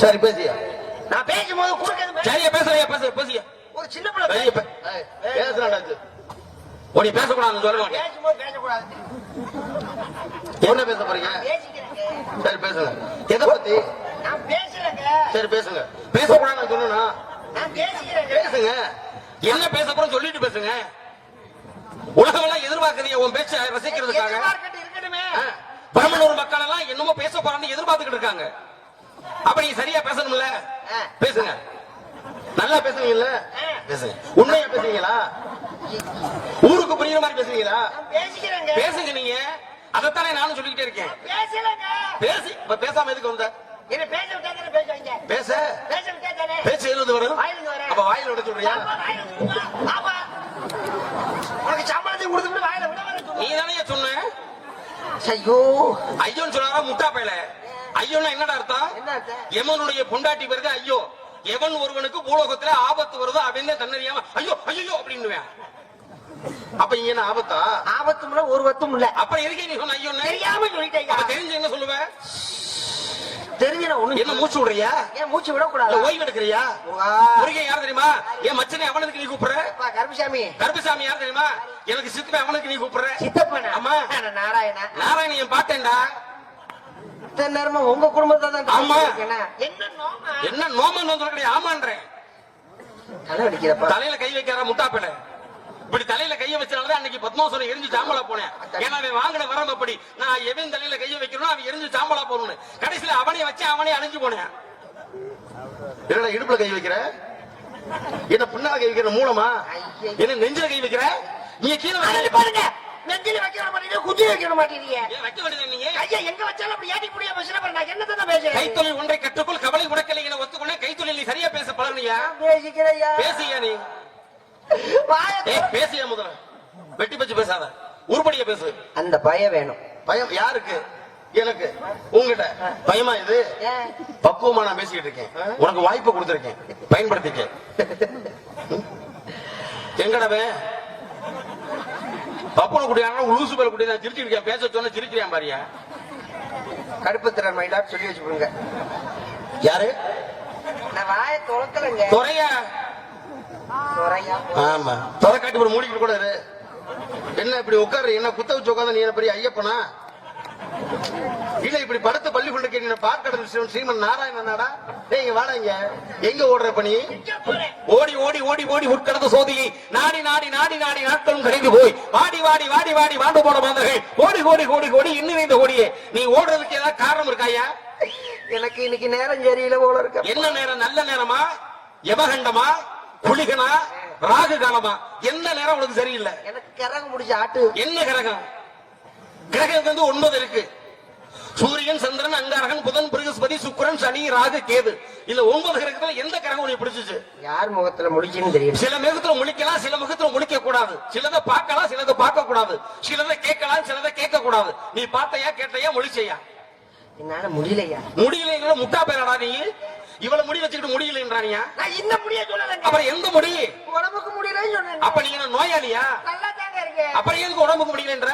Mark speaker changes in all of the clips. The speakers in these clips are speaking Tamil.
Speaker 1: சரி பேசியா?
Speaker 2: நான் பேசும்போது குறுக்க
Speaker 1: சரியா பேசுறியா பேசு பேசியா?
Speaker 2: ஒரு சின்ன பிள்ளை
Speaker 1: பெரிய
Speaker 2: பேச-
Speaker 1: பே- ஏய், பேசுறான்டா இது. ஓ, நீ பேசக்கூடாதுன்னு சொல்ல மாட்டேன் என்ன பேச போறீங்க? சரி பேசுங்க. எதை பத்தி? சரி பேசுங்க. பேசக்கூடாதுன்னு சொன்னா? பேசுங்க. என்ன பேச போறோம் சொல்லிட்டு பேசுங்க. உலகம் எல்லாம் எதிர்பார்க்கறீங்க உன் பேச்ச ரசிக்கிறதுக்காக. பெரம்பலூர் மக்கள் எல்லாம் என்னமோ பேச போறான்னு எதிர்பார்த்துக்கிட்டு இருக்காங்க. அப்ப நீங்க சரியா பேசணும்ல. பேசுங்க. நல்லா பேசுவீங்கல்ல. பேசுங்க. உண்மையா பேசுவீங்களா? ஊருக்கு புரியுற மாதிரி பேசுவீங்களா? பேசுங்க நீங்க. அதைத்தானே நானும் சொல்லிக்கிட்டே இருக்கேன். பேசி இப்ப பேசாம எதுக்கு வந்த?
Speaker 2: பேச
Speaker 1: பேச்சு எழுது வரும். அப்ப வாயில விட சொல்றியா.
Speaker 2: உனக்கு சம்பளத்தை கொடுத்துட்டு வாயில விட வர
Speaker 1: நீ தானே சொன்ன?
Speaker 2: ஐயோ.
Speaker 1: ஐயோன்னு சொன்னாரா முட்டா பையல? ஐயோன்னா என்னடா அர்த்தம்? எமனுடைய பொண்டாட்டி வருது ஐயோ. எவன் ஒருவனுக்கு பூலோகத்துல ஆபத்து வருதோ அவன் தான் தன்னறியாம ஐயோ ஐயோ அப்படின்னுவேன். அப்ப இங்க என்ன ஆபத்தா?
Speaker 2: ஆபத்தும் இல்ல ஒரு வத்தும் இல்ல.
Speaker 1: அப்புறம் எதுக்கே நீ சொன்ன ஐயோ
Speaker 2: தெரியாம சொல்லிட்டேங்க
Speaker 1: அப்ப தெரிஞ்சு என்ன சொல்லுவ?
Speaker 2: தெரிஞ்சு ஒண்ணு
Speaker 1: என்ன மூச்சு விடுறியா?
Speaker 2: ஏன் மூச்சு
Speaker 1: இல்ல
Speaker 2: விடக்கூடாது
Speaker 1: ஓய்வு எடுக்கிறியா. முருகன் யார் தெரியுமா? என் மச்சனை அவனுக்கு நீ கூப்பிடுற?
Speaker 2: அப்பா, கருப்புசாமி.
Speaker 1: கருப்பசாமி யார் தெரியுமா? எனக்கு சித்தப்பை அவனுக்கு நீ கூப்பிடுற?
Speaker 2: சித்தப்பனா?
Speaker 1: ஆமா.
Speaker 2: நாராயணா
Speaker 1: நாராயண. என் பாட்டேன்டா
Speaker 2: இத்தனை நேரமா உங்க குடும்பத்தை தான்
Speaker 1: ஆமா.
Speaker 2: இருக்கேனா? என்ன நோமா?
Speaker 1: என்ன நோமன் சொல்றேன் ஆமான்றேன்
Speaker 2: தலை அடிக்கிறப்பா
Speaker 1: தலையில கை வைக்கிற முட்டாப்பேல இப்படி தலையில கைய வச்சனாலதான் அன்னைக்கு பத்மாசுரம் எரிஞ்சு சாம்பலா போனேன். ஏன்னா அவன் வாங்கின வரம் அப்படி. நான் எவன் தலையில கைய வைக்கிறோம் அவன் எரிஞ்சு சாம்பலா போகணும்னு. கடைசியில அவனை வச்சு அவனே அழிஞ்சு போனேன். என்னடா இடுப்புல கை வைக்கிற? என்ன பின்னால கை வைக்கிற மூலமா. என்ன நெஞ்சில கை வைக்கிற? நீ கீழே
Speaker 2: பாருங்க நெஞ்சில வைக்கிற மாட்டீங்க குச்சி வைக்கிற மாட்டீங்க.
Speaker 1: வைக்க வேண்டியது நீங்க?
Speaker 2: ஐயா எங்க வச்சாலும் அப்படி ஏட்டி புடியா பேசுனா பாரு, நான் என்னதான் பேசுறேன்
Speaker 1: கைத்தொழில் ஒன்றை கற்றுக்கொள் கவலை உடக்கலை என ஒத்துக்கொள்ள கைத்தொழில் நீ சரியா பேச பழகுனியா?
Speaker 2: பேசிக்கிறையா
Speaker 1: பேசியா நீ? பேசியா முதல்ல? வெட்டி பச்சு பேசாத. உருப்படியா பேசு.
Speaker 2: அந்த பயம் வேணும்.
Speaker 1: பயம் யாருக்கு? எனக்கு. உங்ககிட்ட பயமா இது? பக்குவமா நான் பேசிக்கிட்டு இருக்கேன். உனக்கு வாய்ப்பு கொடுத்திருக்கேன். பயன்படுத்திக்க. எங்கடவே பப்புன குடியான லூசு பேர் குடி நான் சிரிச்சிருக்கேன் பேச சொன்ன சிரிக்கிறேன் பாரியா
Speaker 2: கடுப்புத்திறன் மயிலாட்டு சொல்லி வச்சுக்கோங்க.
Speaker 1: யாரு?
Speaker 2: நான் வாய தொலைக்கலைங்க
Speaker 1: துறையா
Speaker 2: துறையா
Speaker 1: ஆமா. துறை காட்டி ஒரு மூடிக்கிட்டு கூட. என்ன இப்படி உட்காரு? என்ன குத்த வச்சு உட்காந்து நீ என்ன பெரிய ஐயப்பனா? இல்ல இப்படி படுத்து பள்ளி கொண்டு கேட்டு பார்க்கடல் ஸ்ரீமன் நாராயணனாடா டேய் இங்க வாடா இங்க. எங்க ஓடுற பணி? ஓடி ஓடி ஓடி ஓடி உட்கடந்த சோதியை நாடி நாடி நாடி நாடி நாட்களும் கரைந்து போய் வாடி வாடி வாடி வாடி வாண்டு போன மாந்தர்கள் ஓடி ஓடி ஓடி ஓடி இன்னும் இந்த ஓடியே. நீ ஓடுறதுக்கு ஏதாவது காரணம் இருக்காயா
Speaker 2: எனக்கு இன்னைக்கு நேரம் சரியில்லை போல இருக்கு.
Speaker 1: என்ன நேரம்? நல்ல நேரமா? யமகண்டமா? குளிகனா ராகு காலமா? எந்த நேரம் உனக்கு சரியில்லை?
Speaker 2: எனக்கு கிறங்க முடிச்ச ஆட்டு.
Speaker 1: என்ன கிரகம்? கிரகம் வந்து ஒன்பது இருக்கு. சூரியன் சந்திரன் அங்காரகன் புதன் பிருகஸ்பதி சுக்கிரன் சனி ராகு கேது. இல்ல ஒன்பது கிரகத்துல எந்த கிரகம் உனக்கு பிடிச்சிச்சு?
Speaker 2: யார் முகத்துல முடிச்சுன்னு தெரியும்.
Speaker 1: சில முகத்துல முழிக்கலாம் சில முகத்துல முழிக்க கூடாது சிலதை பார்க்கலாம் சிலதை பார்க்க கூடாது சிலதை கேட்கலாம் சிலதை கேட்க கூடாது நீ பார்த்தையா கேட்டையா முழிச்சையா?
Speaker 2: என்னால முடியலையா?
Speaker 1: முடியலைங்கிற முட்டா பேரடா நீ. இவ்வளவு முடி வச்சுக்கிட்டு முடியலன்றானியா?
Speaker 2: நான் இந்த முடிய சொல்லலைங்க.
Speaker 1: அப்புறம் எந்த முடி?
Speaker 2: உடம்புக்கு முடியலன்னு சொன்னேன்
Speaker 1: அப்ப நீங்க நோயாளியா?
Speaker 2: நல்லா தாங்க இருக்கேன்.
Speaker 1: அப்புறம் எதுக்கு உடம்புக்கு முடியலன்ற?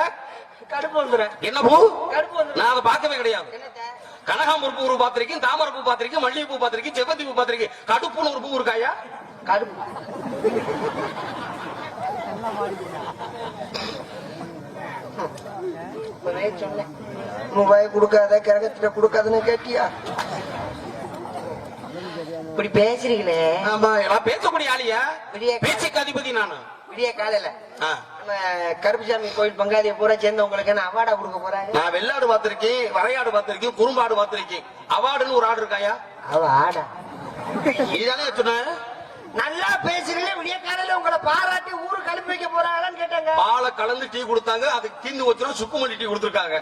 Speaker 2: கடுப்பு வந்துடும்
Speaker 1: என்ன பூ?
Speaker 2: கடுப்பு வந்துடும்
Speaker 1: நான் அதை பார்க்கவே கிடையாது.
Speaker 2: என்னத்த?
Speaker 1: கனகாம்பூர் பூ பார்த்திருக்கேன் தாமரை பூ பார்த்திருக்கேன் மல்லிகை பூ பார்த்திருக்கேன் செவ்வந்தி பூ பார்த்திருக்கேன் கடுப்புன்னு ஒரு பூ இருக்காயா?
Speaker 2: கடுப்பு. ரூபாய் கொடுக்காத கிரகத்துல கொடுக்காதுன்னு கேட்டியா? இப்படி பேசுறீங்களே.
Speaker 1: ஆமா நான் பேசக்கூடிய ஆளியா? பேச்சுக்கு அதிபதி நானு.
Speaker 2: விடிய காலையில.
Speaker 1: ஆ.
Speaker 2: நம்ம கருப்புசாமி கோயில் பங்காளிய பூரா சேர்ந்து உங்களுக்கு என்ன அவார்டா கொடுக்க போறாங்க
Speaker 1: நான் வெள்ளாடு பார்த்திருக்கேன் வரையாடு பார்த்திருக்கேன் குறும்பாடு பார்த்திருக்கேன். அவார்டுன்னு ஒரு ஆடு இருக்காயா?
Speaker 2: அவ ஆடா.
Speaker 1: இதுதானே சொன்னேன்
Speaker 2: நல்லா பேசுறீங்க விடிய காலையில உங்களை பாராட்டி ஊரு கழுப்பி வைக்க போறாங்களான்னு கேட்டாங்க.
Speaker 1: பாலை கலந்து டீ கொடுத்தாங்க அது தீந்து வச்சுரும் சுக்குமல்லி டீ கொடுத்துருக்காங்க.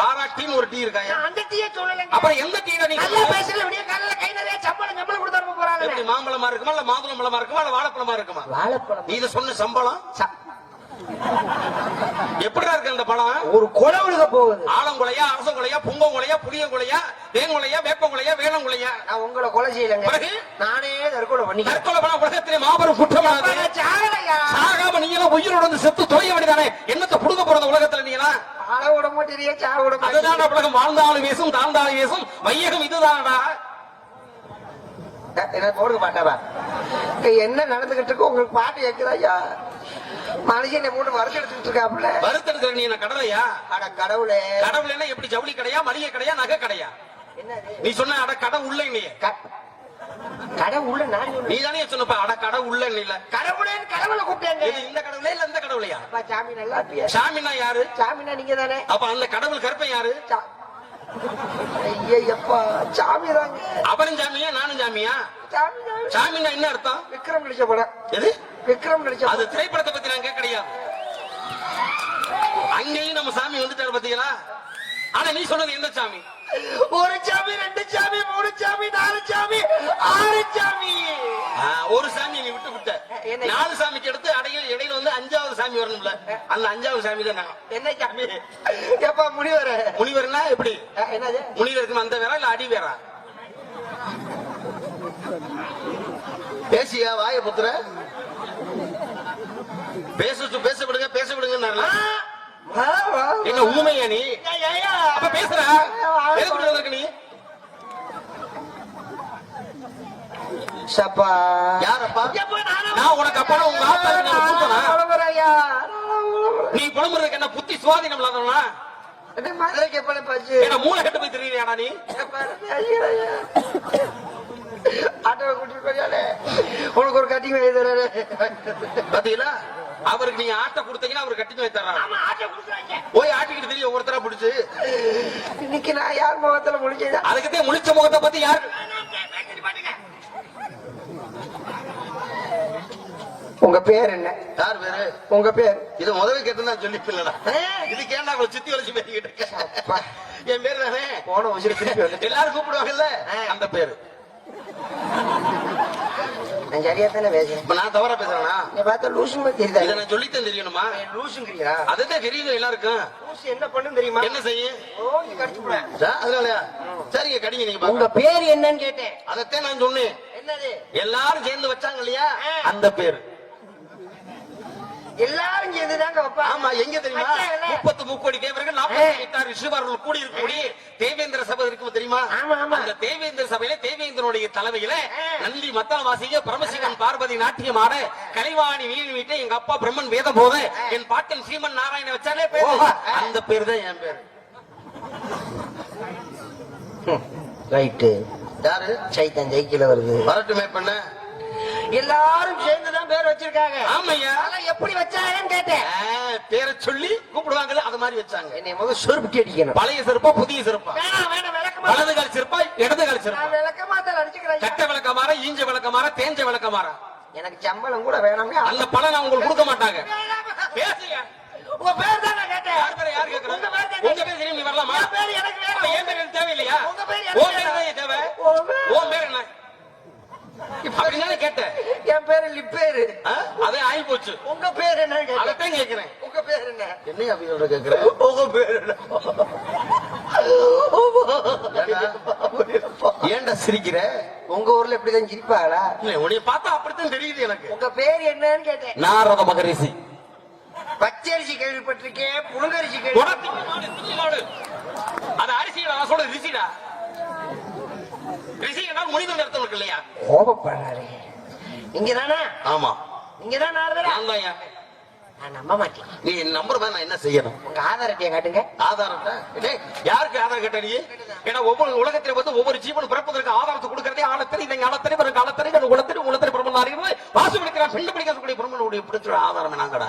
Speaker 1: பாராட்டின்னு ஒரு டீ இருக்காயா?
Speaker 2: நான் அந்த டீயே சொல்லலைங்க.
Speaker 1: அப்புறம் எந்த டீ நீங்க
Speaker 2: நல்லா பேசுறீங்க விடிய காலையில கை நிறைய சம்பளம் சம்பளம் கொடுத்து அனுப்ப போறாங்க
Speaker 1: மாம்பழமா இருக்குமா இல்ல மாதுளம் பழமா இருக்குமா இல்ல வாழைப்பழமா இருக்குமா?
Speaker 2: வாழைப்பழம்.
Speaker 1: நீ இதை சொன்ன சம்பளம்? எப்படிடா இருக்கு அந்த பழம்?
Speaker 2: ஒரு கொலை விழுக போகுது.
Speaker 1: ஆலங்குலையா அரசங்குலையா புங்கங்குலையா புளியங்குலையா வேப்பங்குலையா வேளங்குலையா
Speaker 2: நான் உங்களை கொலை செய்யலைங்க.
Speaker 1: பிறகு?
Speaker 2: நானே தற்கொலை பண்ணிக்கிறேன்.
Speaker 1: தற்கொலை பணம் உலகத்திலே மாபெரும் குற்றமானது.
Speaker 2: நான் சாகலையா?
Speaker 1: சாகாம நீங்க எல்லாம் உயிரோட வந்து செத்து தொலைய வேண்டியதானே? என்னத்தை புடுங்க போறது உலகத்துல நீங்களா?
Speaker 2: ஆள விட மாட்டேறியே சாக விட.
Speaker 1: அதுதான் உலகம் வாழ்ந்தாலும் வீசும் தாழ்ந்தாலும் வீசும் வையகம் இதுதானடா?
Speaker 2: என்ன போடுங்க இங்க என்ன நடந்துகிட்டு இருக்கு உங்களுக்கு பாட்டு கேட்குதா ஐயா? மனுஷன் வருஷம் எடுத்துக்கிட்டு இருக்காப்புல.
Speaker 1: வருத்தெடுக்கிற நீ கடலையா
Speaker 2: அட கடவுளே.
Speaker 1: கடவுள் எப்படி ஜவுளி கடையா மளிகை கடையா நகை கடையா? நீ சொன்ன அட கடை உள்ள
Speaker 2: கடை உள்ள நான்
Speaker 1: நீ தானே சொன்னப்ப அட கடை உள்ள இல்ல.
Speaker 2: கடவுளே கடவுளை கூப்பிட்டேங்க
Speaker 1: இந்த கடவுளே இல்ல இந்த கடவுளையா?
Speaker 2: சாமி நல்லா
Speaker 1: சாமின்னா யாரு?
Speaker 2: சாமினா நீங்க தானே.
Speaker 1: அப்ப அந்த கடவுள் கருப்பன் யாரு? அவனும் சாமியா நானும் சாமியா?
Speaker 2: சாமி தான்.
Speaker 1: சாமின்னா என்ன அர்த்தம்?
Speaker 2: விக்ரம் நடிச்ச படம்.
Speaker 1: எது?
Speaker 2: விக்ரம் நடிச்ச
Speaker 1: அது
Speaker 2: படம்
Speaker 1: திரைப்படத்தை பத்தி நான் கேட்க கிடையாது அங்கேயும் நம்ம சாமி வந்துட்டாரு பாத்தீங்களா? ஆனா நீ சொன்னது எந்த சாமி?
Speaker 2: ஒரு சாமி ரெண்டு சாமி மூணு சாமி நாலு சாமி ஆறு சாமி.
Speaker 1: ஒரு சாமி நீ விட்டு விட்ட? நாலு சாமிக்கு எடுத்து அடையில இடையில வந்து அஞ்சாவது சாமி வரணும்ல. அந்த அஞ்சாவது சாமி தான் நான்
Speaker 2: என்ன சாமி? எப்பா முனிவர்.
Speaker 1: முனிவர்னா எப்படி?
Speaker 2: என்னது?
Speaker 1: முனிவருக்கு அந்த வேறா இல்ல அடி வேறா? பேசியா வாய புத்துற? பேச பேச விடுங்க பேச விடுங்க. என்ன ஊமையா நீ. அப்ப பேசுற எதுக்கு நீ?
Speaker 2: சப்பா.
Speaker 1: யாரப்பா?
Speaker 2: நானா?
Speaker 1: நான் உனக்கு அப்பனா உங்க. நீ புலம்புறதுக்கு என்ன புத்தி சுவாதீனம் இல்லாதவனா?
Speaker 2: மதுரைக்கு எப்படி போச்சு?
Speaker 1: என்ன மூளை கட்டு போய் தெரியுறியாடா நீ.
Speaker 2: ஆட்டோவை கூட்டிட்டு போறியாலே உனக்கு ஒரு கட்டிங்
Speaker 1: பாத்தீங்களா? அவருக்கு நீங்க ஆட்டை கொடுத்தீங்கன்னா அவர் கட்டி வைத்தர்றாரு
Speaker 2: ஆமா ஆட்டோ கொடுக்குறாங்க
Speaker 1: போய் ஆட்டிக்கிட்டு தெரியும் ஒருத்தரா பிடிச்சு.
Speaker 2: இன்னைக்கு நான் யார் முகத்துல முடிச்சதா
Speaker 1: அதுக்குதான் முழிச்ச முகத்தை பத்தி யாரு
Speaker 2: உங்க பேர் என்ன?
Speaker 1: யார் பேரு?
Speaker 2: உங்க பேர்?
Speaker 1: இது முதல்ல கேட்டு சொல்லி பிள்ளடா? இது கேண்டா அவளை சுத்தி வளைச்சு பேசிக்கிட்டு என் பேரு தானே?
Speaker 2: போன வருஷம் திருப்பி வந்து
Speaker 1: எல்லாரும் கூப்பிடுவாங்கல்ல. அந்த பேரு.
Speaker 2: நான் சரியா தானே பேசுறேன்
Speaker 1: இப்ப நான் தவறா பேசுறேனா?
Speaker 2: நீ பார்த்தா லூசு மாதிரி தெரியுதா?
Speaker 1: இதை நான் சொல்லித்தான் தெரியணுமா?
Speaker 2: லூசுங்கிறியா?
Speaker 1: அதுதான் தெரியுது எல்லாருக்கும்.
Speaker 2: லூசு என்ன பண்ணும் தெரியுமா?
Speaker 1: என்ன செய்யும் அதனாலயா? சரிங்க கடிங்க நீங்க
Speaker 2: உங்க பேர் என்னன்னு கேட்டேன்.
Speaker 1: அதைத்தான் நான் சொன்னேன்.
Speaker 2: என்னது?
Speaker 1: எல்லாரும் சேர்ந்து வச்சாங்க இல்லையா. அந்த பேரு.
Speaker 2: எல்லாரும் சேர்ந்துதாங்க வைப்பா
Speaker 1: ஆமா எங்க தெரியுமா? முப்பத்து முக்கோடி தேவர்கள் நாற்பத்தி ரிஷிவர்கள் கூடி இருக்கக்கூடிய தேவேந்திர சபை இருக்கும் தெரியுமா. அந்த தேவேந்திர சபையில தேவேந்திரனுடைய தலைமையில. நந்தி மத்தள வாசிக்க பரமசிவன் பார்வதி நாட்டியம் ஆட கலைவாணி வீண் வீட்டை எங்க அப்பா பிரம்மன் வேத போத என் பாட்டன் சீமன் நாராயண வச்சாலே பேரு. அந்த பேர் தான் என் பேரு.
Speaker 2: ரைட்டு.
Speaker 1: யாரு?
Speaker 2: சைத்தன் ஜெயிக்கல வருது.
Speaker 1: வரட்டுமே பண்ண.
Speaker 2: எல்லாரும் சேர்ந்துதான் பேர் வச்சிருக்காங்க.
Speaker 1: ஆமையா
Speaker 2: எப்படி வச்சாங்கன்னு கேட்டேன்.
Speaker 1: பேரை சொல்லி கூப்பிடுவாங்கல்ல அது மாதிரி வச்சாங்க.
Speaker 2: என்னை முதல் சொருப்பிட்டு அடிக்கணும்.
Speaker 1: பழைய செருப்பா புதிய செருப்பா?
Speaker 2: வேணாம் வேணாம் விளக்கமா.
Speaker 1: வலது கால் செருப்பா இடது கால் செருப்பா?
Speaker 2: நான் விளக்கமா தான் அடிச்சுக்கிறேன்.
Speaker 1: கட்ட விளக்கமாற ஈஞ்ச விளக்கமாற தேஞ்ச விளக்கமாற?
Speaker 2: எனக்கு சம்பளம் கூட வேணாமே.
Speaker 1: அந்த பலன் அவங்க உங்களுக்கு கொடுக்க மாட்டாங்க. பேசுங்க
Speaker 2: உங்க பேர் தான் நான் கேட்டேன்.
Speaker 1: யார் பேரை யார் கேக்குறா?
Speaker 2: உங்க பேர் தான்
Speaker 1: உங்க பேர் தெரியும் நீ வரலாமா
Speaker 2: என் பேர் எனக்கு வேணும்.
Speaker 1: அப்ப என் பேர் எனக்கு தேவையில்லையா
Speaker 2: உங்க பேர் எனக்கு
Speaker 1: உன் பேர்
Speaker 2: வேணும்.
Speaker 1: தான் என் தேவை
Speaker 2: உன் பேர்.
Speaker 1: உன் பேர் என்ன அப்படிதானே கேட்டேன்
Speaker 2: என் பேரு லிப்பேரு
Speaker 1: ஆ? அதே ஆகி போச்சு
Speaker 2: உங்க பேர்
Speaker 1: அதைத்தான் கேக்குறேன்.
Speaker 2: உங்க பேர் என்ன?
Speaker 1: என்ன அப்படி சொல்ற கேக்குறேன்
Speaker 2: உங்க பேர் என்ன?
Speaker 1: ஏன்டா சிரிக்கிற?
Speaker 2: உங்க ஊர்ல இப்படிதான் சிரிப்பாங்களா
Speaker 1: இல்ல உன்னைய பார்த்தா அப்படித்தான் தெரியுது எனக்கு.
Speaker 2: உங்க பேர் என்னன்னு கேட்டேன்.
Speaker 1: நாரத மகரிஷி
Speaker 2: பச்சரிசி கேள்விப்பட்டிருக்கேன் புழுங்கரிசி கேள்வி.
Speaker 1: அது அரிசிடா நான் சொல்றது ரிசிடா ரிசி என்றால் முனிவன் அர்த்தம் இருக்கு இல்லையா?
Speaker 2: கோபப்படுறாரு தானா
Speaker 1: ஆமா.
Speaker 2: நீங்க தான் நாரதரா
Speaker 1: நான்
Speaker 2: நம்ப மாட்டேன்.
Speaker 1: நீ என்ன செய்யணும்?
Speaker 2: உங்க ஆதார் அட்டையை காட்டுங்க.
Speaker 1: ஆதாரத்தை? டேய், யாருக்கு ஆதார் கேட்ட நீ? ஏன்னா ஒவ்வொரு உலகத்தில வந்து ஒவ்வொரு ஜீவனும் பிறப்பதற்கு ஆதாரத்தை கொடுக்கறதே ஆழத்தறி இதை ஆழத்தறி பிறகு ஆழத்தறி பிறகு உலகத்தறி உலகத்தறி பிரம்மன் அறிவு வாசு பிடிக்கிறான் பெண்ணு பிடிக்கக்கூடிய பிரம்மனுடைய பிடிச்ச ஆதாரம் நாங்கடா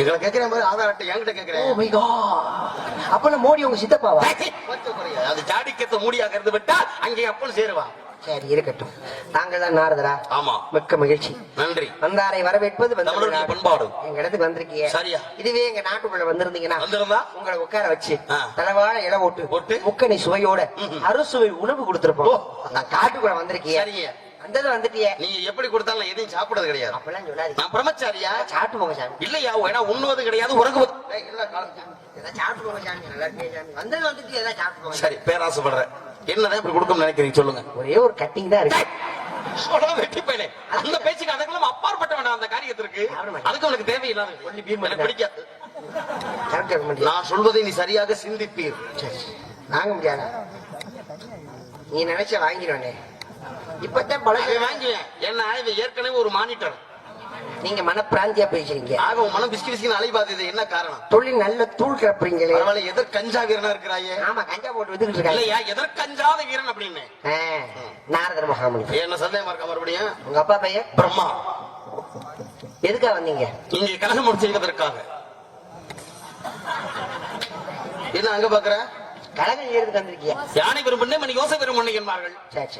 Speaker 1: எங்களை கேட்கிற மாதிரி ஆதார் அட்டை என்கிட்ட
Speaker 2: ஓ
Speaker 1: கேட்கிறேன்.
Speaker 2: மை காட் அப்ப நான் மோடி உங்க சித்தப்பாவா?
Speaker 1: அது ஜாடிக்கத்த மூடியாக இருந்து விட்டா அங்கே அப்பன் சேருவான்.
Speaker 2: சரி இருக்கட்டும். தாங்கள் தான் நாரதரா?
Speaker 1: ஆமா.
Speaker 2: மிக்க மகிழ்ச்சி.
Speaker 1: நன்றி.
Speaker 2: வந்தாரை வரவேற்பது.
Speaker 1: பண்பாடு.
Speaker 2: எங்க இடத்துக்கு வந்திருக்கீங்க.
Speaker 1: சரியா.
Speaker 2: இதுவே எங்க நாட்டுக்குள்ள வந்திருந்தீங்கன்னா
Speaker 1: வந்திருந்தா?
Speaker 2: உங்களை உட்கார வச்சு. தலவாழ இலை போட்டு
Speaker 1: போட்டு.
Speaker 2: முக்கணி சுவையோட அறுசுவை உணவு கொடுத்திருப்போம். காட்டுக்குள்ள வந்திருக்கீங்க. வந்தது வந்துட்டியே.
Speaker 1: நீங்க எப்படி கொடுத்தாலும் எதையும் சாப்பிடுறது கிடையாது.
Speaker 2: அப்பெல்லாம் சொல்லாதீங்க.
Speaker 1: நான் பிரம்மச்சாரியா?
Speaker 2: சாப்பிட்டு சாமி.
Speaker 1: இல்லையா ஏன்னா உண்ணுவது கிடையாது உறங்குவது.
Speaker 2: இல்ல, சாப்பிட்டு சாமி. வந்தது வந்துட்டு ஏதாவது சாப்பிட்டு
Speaker 1: சரி பேராசைப்படுறேன். என்னதான் இப்படி கொடுக்கணும்னு நினைக்கிறீங்க? சொல்லுங்க.
Speaker 2: ஒரே ஒரு கட்டிங் தான் இருக்கு.
Speaker 1: அந்த பேச்சுக்கு அதுக்கெல்லாம் அப்பாற்பட்ட வேண்டாம் அந்த காரியத்திற்கு. அதுக்கு உனக்கு தேவையில்லாத பிடிக்காது. நான் சொல்வதை நீ சரியாக சிந்திப்பீர்.
Speaker 2: வாங்க முடியாது? நீ நினைச்ச வாங்கிடுவேனே. இப்பதான் பழக
Speaker 1: வாங்குவேன் இவன் ஏற்கனவே ஒரு மானிட்டர்.
Speaker 2: நீங்க மனப்பிராந்தியா பேசுறீங்க.
Speaker 1: ஆக உன் மனம் பிஸ்கி பிஸ்கின்னு அலைபாது என்ன காரணம்?
Speaker 2: தொழில் நல்ல தூள் கிளப்புறீங்களே.
Speaker 1: பரவாயில்ல எதற்கு கஞ்சா வீரனா இருக்கிறாயே?
Speaker 2: ஆமா கஞ்சா போட்டு வித்துக்கிட்டு இருக்காங்க.
Speaker 1: இல்லையா எதற்கு கஞ்சாத வீரன் அப்படின்னு.
Speaker 2: நாரதர் மகாமணி.
Speaker 1: என்ன சந்தேகமா இருக்கா மறுபடியும்?
Speaker 2: உங்க அப்பா பையன்?
Speaker 1: பிரம்மா.
Speaker 2: எதுக்கா வந்தீங்க?
Speaker 1: இங்கே கலகம் முடிச்சிருக்கிறதுக்காக என்ன அங்க பாக்குற?
Speaker 2: கழகம் ஏறதுக்கு வந்திருக்கீங்க
Speaker 1: யானை வரும் முன்னே மணி யோசை வரும் முன்னே என்பார்கள்.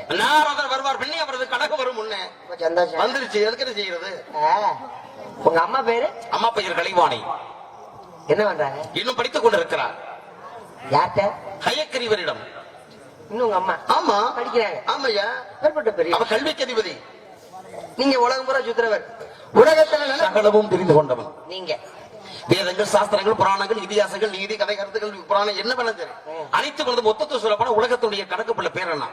Speaker 1: நாரதர் வருவார் பின்னே அவரது கழகம் வரும் முன்னே
Speaker 2: சந்தோஷம்.
Speaker 1: வந்துருச்சு எதுக்கு செய்யறது?
Speaker 2: உங்க அம்மா பேரு?
Speaker 1: அம்மா பெயர் கலைவாணி.
Speaker 2: என்ன பண்றாங்க?
Speaker 1: இன்னும் படித்துக் கொண்டிருக்கிறார்.
Speaker 2: யார்கிட்ட?
Speaker 1: ஹயக்கரிவரிடம்.
Speaker 2: இன்னும் உங்க அம்மா?
Speaker 1: ஆமா.
Speaker 2: படிக்கிறாங்க.
Speaker 1: ஆமாய்யா.
Speaker 2: ஏற்பட்ட பெரிய
Speaker 1: அவ கல்விக்கு அதிபதி.
Speaker 2: நீங்க உலகம் பூரா சுத்துறவர். உலகத்துல
Speaker 1: சகலமும் தெரிந்து கொண்டவன்.
Speaker 2: நீங்க.
Speaker 1: வேதங்கள் சாஸ்திரங்கள் புராணங்கள் இதிகாசங்கள் நீதி கதை கருத்துக்கள் புராணம் என்ன வேணாலும் சரி. அனைத்து கொண்டு மொத்தத்தை சொல்லப்போனா உலகத்துடைய கணக்கு பிள்ளை பேர் என்ன?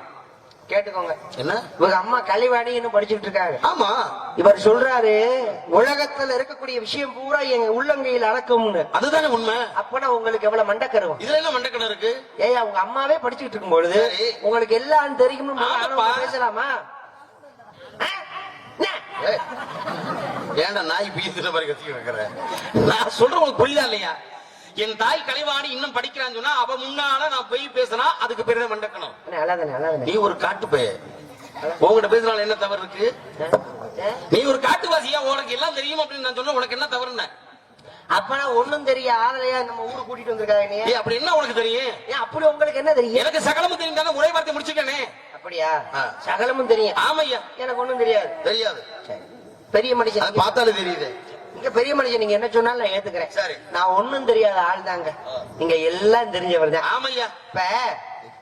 Speaker 2: கேட்டுக்கோங்க.
Speaker 1: என்ன?
Speaker 2: இவங்க அம்மா கலைவாணி இன்னும் படிச்சுட்டு இருக்காங்க.
Speaker 1: ஆமா.
Speaker 2: இவர் சொல்றாரு உலகத்துல இருக்கக்கூடிய விஷயம் பூரா எங்க உள்ளங்கையில் அடக்கும்னு.
Speaker 1: அதுதானே உண்மை.
Speaker 2: அப்பனா உங்களுக்கு எவ்வளவு மண்டக்கருவம்?
Speaker 1: இதுல என்ன மண்டக்கணம் இருக்கு?
Speaker 2: ஏய் உங்க அம்மாவே படிச்சுட்டு இருக்கும் பொழுது. உங்களுக்கு எல்லாம். ஆரம்பத்துல பேசலாமா? என்ன?
Speaker 1: ஏன்டா நாய் பீசுற மாதிரி கத்தி வைக்கிற நான் சொல்றேன் உங்களுக்கு புரியுதா இல்லையா? என் தாய் கலைவாணி இன்னும் படிக்கிறான்னு சொன்னா அவ முன்னால நான் போய் பேசினா அதுக்கு பேரு தான் மண்டக்கணும்? நீ ஒரு காட்டு பைய. உங்ககிட்ட பேசினால என்ன தவறு இருக்கு? நீ ஒரு காட்டுவாசியா? உனக்கு எல்லாம் தெரியும் அப்படின்னு நான் சொன்ன உனக்கு என்ன தவறுன
Speaker 2: அப்பனா ஒண்ணும் தெரிய? ஆதலையா நம்ம ஊரு கூட்டிட்டு வந்திருக்காங்க நீ
Speaker 1: ஏய் அப்படி என்ன உனக்கு தெரியும்?
Speaker 2: ஏன் அப்படி உங்களுக்கு என்ன தெரியும்?
Speaker 1: எனக்கு சகலமும் தெரியும் தானே? ஒரே வார்த்தை முடிச்சுட்டேனே.
Speaker 2: அப்படியா. சகலமும் தெரியும்.
Speaker 1: ஆமையா?
Speaker 2: எனக்கு ஒண்ணும் தெரியாது.
Speaker 1: தெரியாது.
Speaker 2: பெரிய மனுஷன்
Speaker 1: அது பார்த்தாலே தெரியுது.
Speaker 2: நீங்க பெரிய மனுஷன் நீங்க என்ன சொன்னாலும் நான் ஏத்துக்கிறேன்.
Speaker 1: சரி.
Speaker 2: நான் ஒண்ணும் தெரியாத ஆள் தாங்க. நீங்க எல்லாம் தெரிஞ்சவர் தான்.
Speaker 1: ஆமையா?
Speaker 2: இப்ப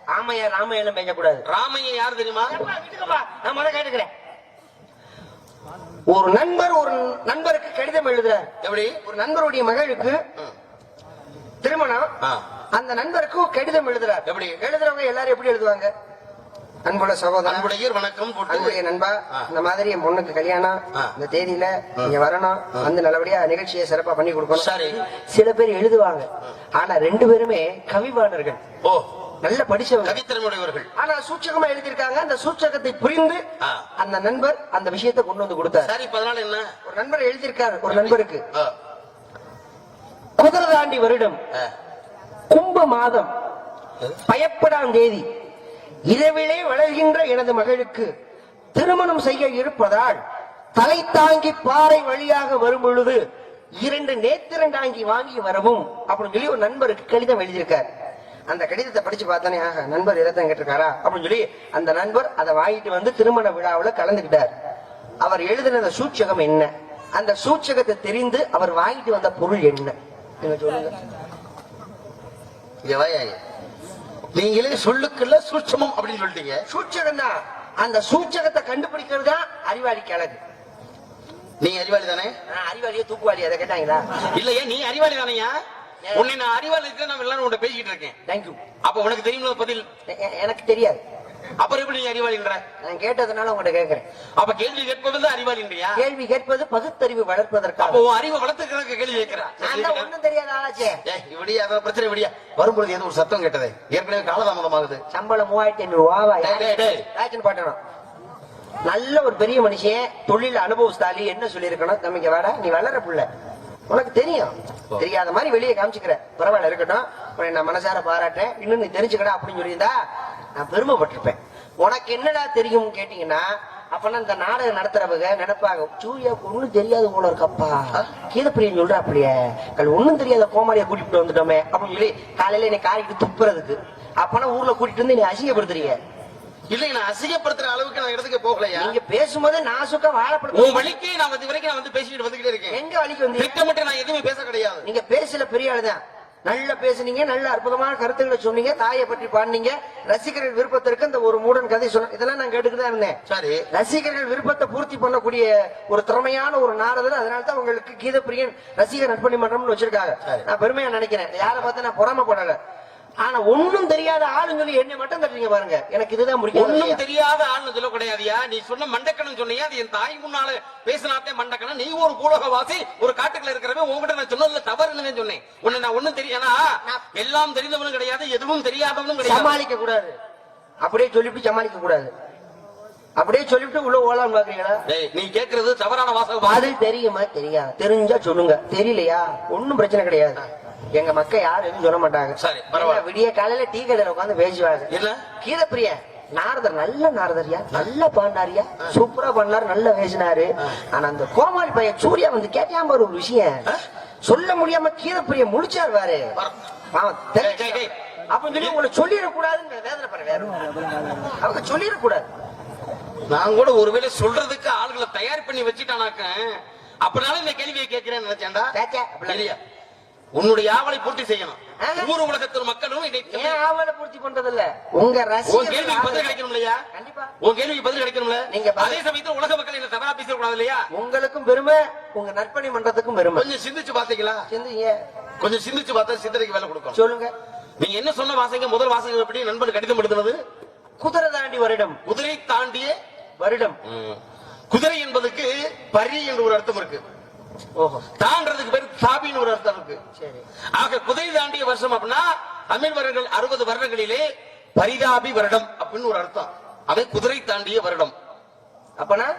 Speaker 2: ஆமையா ராமையெல்லாம் பேசக்கூடாது.
Speaker 1: ராமையா யாரு தெரியுமா?
Speaker 2: நான் முதல்ல கேட்டுக்கிறேன். ஒரு நண்பர் ஒரு நண்பருக்கு கடிதம் எழுதுறார்.
Speaker 1: எப்படி?
Speaker 2: ஒரு நண்பருடைய மகளுக்கு. திருமணம். அந்த நண்பருக்கு கடிதம் எழுதுறார்.
Speaker 1: எப்படி?
Speaker 2: எழுதுறவங்க எல்லாரும் எப்படி எழுதுவாங்க? அன்புள்ள சகோதரன்
Speaker 1: அன்புடையர் வணக்கம்
Speaker 2: அன்புடைய நண்பா. இந்த மாதிரி என் பொண்ணுக்கு கல்யாணம். இந்த தேதியில நீங்க வரணும் வந்து நல்லபடியா நிகழ்ச்சியை சிறப்பா பண்ணி கொடுக்கணும்.
Speaker 1: சரி.
Speaker 2: சில பேர் எழுதுவாங்க. ஆனா ரெண்டு பேருமே கவிவாணர்கள்.
Speaker 1: ஓ.
Speaker 2: நல்ல படிச்சவங்க.
Speaker 1: கவித்திறமையுடையவர்கள்
Speaker 2: ஆனா சூச்சகமா எழுதியிருக்காங்க. அந்த சூச்சகத்தை புரிந்து. அந்த நண்பர் அந்த விஷயத்தை கொண்டு வந்து கொடுத்தார்.
Speaker 1: சரி அதனால என்ன?
Speaker 2: ஒரு நண்பர் எழுதியிருக்காரு ஒரு நண்பருக்கு. குதிரை தாண்டி வருடம். கும்ப மாதம். பயப்படாம் தேதி. இரவிலே வளர்கின்ற எனது மகளுக்கு திருமணம் செய்ய இருப்பதால் தலை தாங்கி பாறை வழியாக வரும் பொழுது இரண்டு நேத்திரண்டாங்கி வாங்கி வரவும் அப்படின்னு சொல்லி ஒரு நண்பருக்கு கடிதம் எழுதியிருக்கார். அந்த கடிதத்தை படிச்சு பார்த்தானே ஆக நண்பர் இரத்தம் கேட்டிருக்காரா? அப்படின்னு சொல்லி அந்த நண்பர் அதை வாங்கிட்டு வந்து திருமண விழாவுல கலந்துக்கிட்டார். அவர் எழுதின அந்த என்ன? அந்த சூட்சகத்தை தெரிந்து அவர் வாங்கிட்டு வந்த பொருள் என்ன? சொல்லுங்க.
Speaker 1: நீங்களே சொல்லுக்குள்ள சூட்சமம் அப்படின்னு சொல்லிட்டீங்க.
Speaker 2: சூச்சகம் தான் அந்த சூச்சகத்தை கண்டுபிடிக்கிறது தான் அறிவாளிக்கு அழகு
Speaker 1: நீங்க அறிவாளி தானே?
Speaker 2: அறிவாளியை தூக்குவாளி அதை கேட்டாங்களா?
Speaker 1: இல்லையா நீ அறிவாளி தானையா? உன்னை நான் அறிவாளி நான் எல்லாரும் உன்கிட்ட பேசிக்கிட்டு இருக்கேன்.
Speaker 2: தேங்க்யூ
Speaker 1: அப்ப உனக்கு தெரியுமா பதில்?
Speaker 2: எனக்கு தெரியாது.
Speaker 1: அப்புறம் எப்படி நீ அறிவாளின்ற?
Speaker 2: நான் கேட்டதுனால உங்கள்கிட்ட கேட்கிறேன்
Speaker 1: அப்ப கேள்வி கேட்பது தான் அறிவாளின்றியா?
Speaker 2: கேள்வி கேட்பது பகுத்தறிவு
Speaker 1: அப்ப
Speaker 2: வளர்ப்பதற்காக
Speaker 1: உன் அறிவை வளர்த்துக்கிறதுக்கு கேள்வி கேட்கிறா.
Speaker 2: நான் தான் ஒண்ணும் தெரியாத ஆளாச்சே.
Speaker 1: ஏய், இப்படியா அதான் பிரச்சனை இப்படியா? வரும்பொழுது ஏதோ ஒரு சத்தம் கேட்டது. ஏற்கனவே காலதாமதமாகுது
Speaker 2: சம்பளம் மூவாயிரத்தி ஐநூறு ரூபாவா? பாட்டணும். நல்ல ஒரு பெரிய மனுஷன் தொழில் அனுபவஸ்தாலி என்ன சொல்லியிருக்கணும்? தம்பிங்க வாடா நீ வளர புள்ள. உனக்கு தெரியும். தெரியாத மாதிரி வெளியே காமிச்சுக்கிற. பரவாயில்ல இருக்கட்டும். உன்னை நான் மனசார பாராட்டேன் இன்னும் நீ தெரிஞ்சுக்கடா அப்படின்னு சொல்லியிருந்தா நான் பெருமைப்பட்டிருப்பேன். உனக்கு என்னடா தெரியும் கேட்டீங்கன்னா அப்பனா இந்த நாடகம் நடத்துறவங்க நினைப்பாங்க சூர்யாவுக்கு ஒண்ணும் தெரியாது போல இருக்கப்பா. கீதப்பிரியன் சொல்றா அப்படியே கல் ஒண்ணும் தெரியாத கோமாளியை கூட்டிட்டு வந்துட்டோமே அப்படின்னு சொல்லி காலையில என்னை காரிட்டு துப்புறதுக்கு. அப்பனா ஊர்ல கூட்டிட்டு வந்து நீ அசிங்கப்படுத்துறீங்க.
Speaker 1: இல்லை நான் அசிங்கப்படுத்துற அளவுக்கு நான் இடத்துக்கு போகலையா?
Speaker 2: நீங்க பேசும்போது நாசுக்கா
Speaker 1: உன்
Speaker 2: வாழப்படும்
Speaker 1: வழிக்கு நான் வந்து வரைக்கும் நான் வந்து பேசிட்டு வந்துகிட்டே இருக்கேன்.
Speaker 2: எங்க வலிக்கு வந்து?
Speaker 1: திட்டமிட்டு நான் எதுவுமே பேச கிடையாது.
Speaker 2: நீங்க பேசல பெரிய ஆளுதான். நல்லா பேசுனீங்க நல்ல அற்புதமான கருத்துக்களை சொன்னீங்க தாயை பற்றி பாடினீங்க. ரசிகர்கள் விருப்பத்திற்கு இந்த ஒரு மூடன் கதை சொன்ன இதெல்லாம் நான் கேட்டுக்கிட்டு தான் இருந்தேன்.
Speaker 1: சரி.
Speaker 2: ரசிகர்கள் விருப்பத்தை பூர்த்தி பண்ணக்கூடிய ஒரு திறமையான ஒரு நாரதர் அதனால தான் உங்களுக்கு கீதப்பிரியன் ரசிகர் நற்பணி மன்றம்னு வச்சிருக்காங்க.
Speaker 1: சரி.
Speaker 2: நான் பெருமையா நினைக்கிறேன். யாரை பார்த்து நான் பொறாமப்படல. ஆனா ஒண்ணும் தெரியாத ஆளுன்னு சொல்லி என்னை மட்டும் தட்டுறீங்க பாருங்க. எனக்கு இதுதான்
Speaker 1: ஒண்ணும்
Speaker 2: முடியும்
Speaker 1: தெரியாத ஆள்னு சொல்ல கிடையாதுயா. நீ சொன்ன மண்டக்கணம் சொன்னியா. அது என் தாய் முன்னால பேசினாத்தே மண்டக்கணம். நீ ஒரு பூலகவாசி ஒரு காட்டுக்குள்ள இருக்கிறவன் உங்ககிட்ட நான் சொன்னதுல தவறுன்னு சொன்னேன் உன்னை நான் ஒண்ணும் தெரியாதா எல்லாம் தெரிந்தவனும் கிடையாது எதுவும் தெரியாதவனும் கிடையாது.
Speaker 2: சமாளிக்க கூடாது. அப்படியே சொல்லிட்டு சமாளிக்க கூடாது. அப்படியே சொல்லிட்டு உள்ள ஓலாம் பாக்குறீங்களா
Speaker 1: நீ கேக்குறது தவறான வாசகம்
Speaker 2: அது தெரியுமா? தெரியா தெரிஞ்சா சொல்லுங்க. தெரியலையா? ஒண்ணும் பிரச்சனை கிடையாது. எங்க மக்கள் யாரும் எதுவும் சொல்ல மாட்டாங்க.
Speaker 1: சரி, பரவாயில்ல.
Speaker 2: விடிய காலையில டீ கடையில உட்காந்து பேசுவாங்க.
Speaker 1: என்ன?
Speaker 2: கீதப்பிரிய நாரதர் நல்ல நாரதரியா நல்லா பாடினாரியா சூப்பரா பண்ணாரு நல்லா பேசினாரு. ஆனா அந்த கோமாளி பையன் சூர்யா வந்து கேட்டியா பாரு ஒரு விஷயம். சொல்ல முடியாம கீதப்பிரிய முடிச்சாரு பாரு. அப்படின்னு சொல்லி உங்களை சொல்லிடக்கூடாதுன்னு வேதனை பண்ண வேற அவங்க சொல்லிடக்கூடாது.
Speaker 1: நான் கூட ஒருவேளை சொல்றதுக்கு ஆளுகளை தயார் பண்ணி வச்சுட்டானாக்க அப்படினால இந்த கேள்வியை கேட்கிறேன்னு நினைச்சேன்டா. இல்லையா? உன்னுடைய ஆவலை பூர்த்தி செய்யணும்.
Speaker 2: ஆஹா.
Speaker 1: ஊர் உலகத்தில் மக்களும் இதை
Speaker 2: ஆவலை பூர்த்தி பண்றது இல்ல உங்க
Speaker 1: உன் கேள்விக்கு பதில் கிடைக்கணும் இல்லையா
Speaker 2: கண்டிப்பா.
Speaker 1: உன் கேள்விக்கு பதில் கிடைக்கணும்ல?
Speaker 2: நீங்க
Speaker 1: அதே சமயத்தில் உலக மக்கள் என்ன தவறா பேச கூடாது இல்லையா?
Speaker 2: உங்களுக்கும் பெருமை உங்க நற்பணி மன்றத்துக்கும் பெருமை.
Speaker 1: கொஞ்சம் சிந்திச்சு பாத்தீங்களா?
Speaker 2: சிந்திங்க
Speaker 1: கொஞ்சம் சிந்திச்சு பார்த்தா சிந்தனைக்கு வேலை கொடுக்கும்.
Speaker 2: சொல்லுங்க.
Speaker 1: நீங்க என்ன சொன்ன வாசங்க முதல் வாசகம் எப்படி நண்பன் கடிதம் எழுதுனது
Speaker 2: குதிரை தாண்டி வருடம்.
Speaker 1: குதிரை தாண்டிய
Speaker 2: வருடம்.
Speaker 1: குதிரை என்பதுக்கு பரி என்ற ஒரு அர்த்தம் இருக்கு.
Speaker 2: ஓஹோ.
Speaker 1: தாண்டறதுக்கு பேர் சாபின்னு ஒரு அர்த்தம் இருக்கு. ஆக குதிரை தாண்டிய வருஷம் அப்படின்னா தமிழ் வருடங்கள் அறுபது வருடங்களிலே பரிதாபி வருடம் அப்படின்னு ஒரு அர்த்தம். அதை குதிரை தாண்டிய வருடம்.
Speaker 2: அப்பனா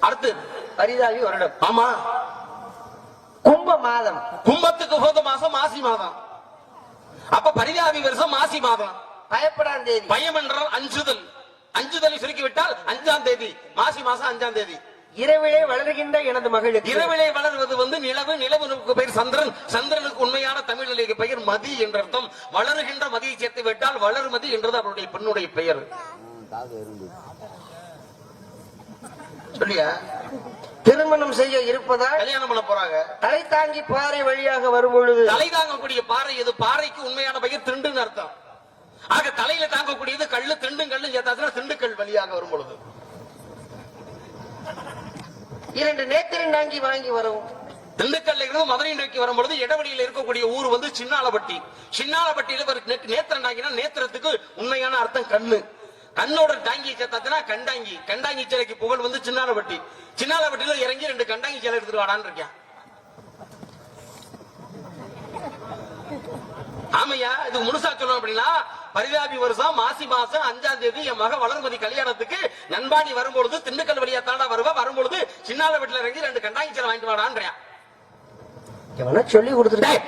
Speaker 1: அடுத்து
Speaker 2: பரிதாவி வருடம்.
Speaker 1: ஆமா.
Speaker 2: கும்ப மாதம்.
Speaker 1: கும்பத்துக்கு உகந்த மாசம் மாசி மாதம். அப்ப பரிதாபி வருஷம் மாசி மாதம்.
Speaker 2: பயப்படான் தேதி.
Speaker 1: பயம் என்றால் அஞ்சுதல். அஞ்சுதலை சுருக்கி விட்டால் அஞ்சாம் தேதி. மாசி மாசம் அஞ்சாம் தேதி.
Speaker 2: இரவிலே வளர்கின்ற எனது மகளுக்கு.
Speaker 1: இரவிலே வளர்வது வந்து நிலவு நிலவுக்கு பெயர் சந்திரன். சந்திரனுக்கு உண்மையான தமிழிலே பெயர் மதி என்ற அர்த்தம். வளருகின்ற மதியை சேர்த்து விட்டால் வளர்மதி என்றது அவருடைய பெண்ணுடைய பெயர். சொல்லியா?
Speaker 2: திருமணம் செய்ய இருப்பதால்
Speaker 1: கல்யாணம் பண்ண போறாங்க.
Speaker 2: தலை தாங்கி பாறை வழியாக வரும் பொழுது
Speaker 1: தலை தாங்கக்கூடிய பாறை எது? பாறைக்கு உண்மையான பெயர் திண்டுன்னு அர்த்தம். ஆக தலையில தாங்கக்கூடியது கல்லு திண்டும் கல்லும் சேர்த்தாச்சுன்னா திண்டுக்கல் வழியாக வரும் பொழுது.
Speaker 2: இரண்டு நேத்திரன் தாங்கி வாங்கி வரும்.
Speaker 1: திண்டுக்கல்ல இருந்து மதுரை நோக்கி வரும்பொழுது இடவெளியில் இருக்கக்கூடிய ஊர் வந்து சின்னாலப்பட்டி. சின்னாலப்பட்டியில ஒரு நேத்திரம் டாங்கினா நேத்திரத்துக்கு உண்மையான அர்த்தம் கண்ணு. கண்ணோட டாங்கி சேர்த்தாச்சுன்னா கண்டாங்கி. கண்டாங்கி சிலைக்கு புகழ் வந்து சின்னாலப்பட்டி. சின்னாலப்பட்டியில இறங்கி ரெண்டு கண்டாங்கி சிலை எடுத்துட்டு வாடான்னு இருக்கேன் ஆமையா இது முழுசா சொல்லணும் அப்படின்னா பரிதாபி வருஷம் மாசி மாசம் அஞ்சாம் தேதி என் மக வளர்மதி கல்யாணத்துக்கு நண்பாணி வரும்பொழுது திண்டுக்கல் வழியா தாண்டா வருவா வரும்பொழுது சின்னால வீட்டுல இறங்கி ரெண்டு கண்டாங்கி சிலை வாங்கிட்டு வாடான்றேன்
Speaker 2: எவனா சொல்லி கொடுத்துருக்கேன்.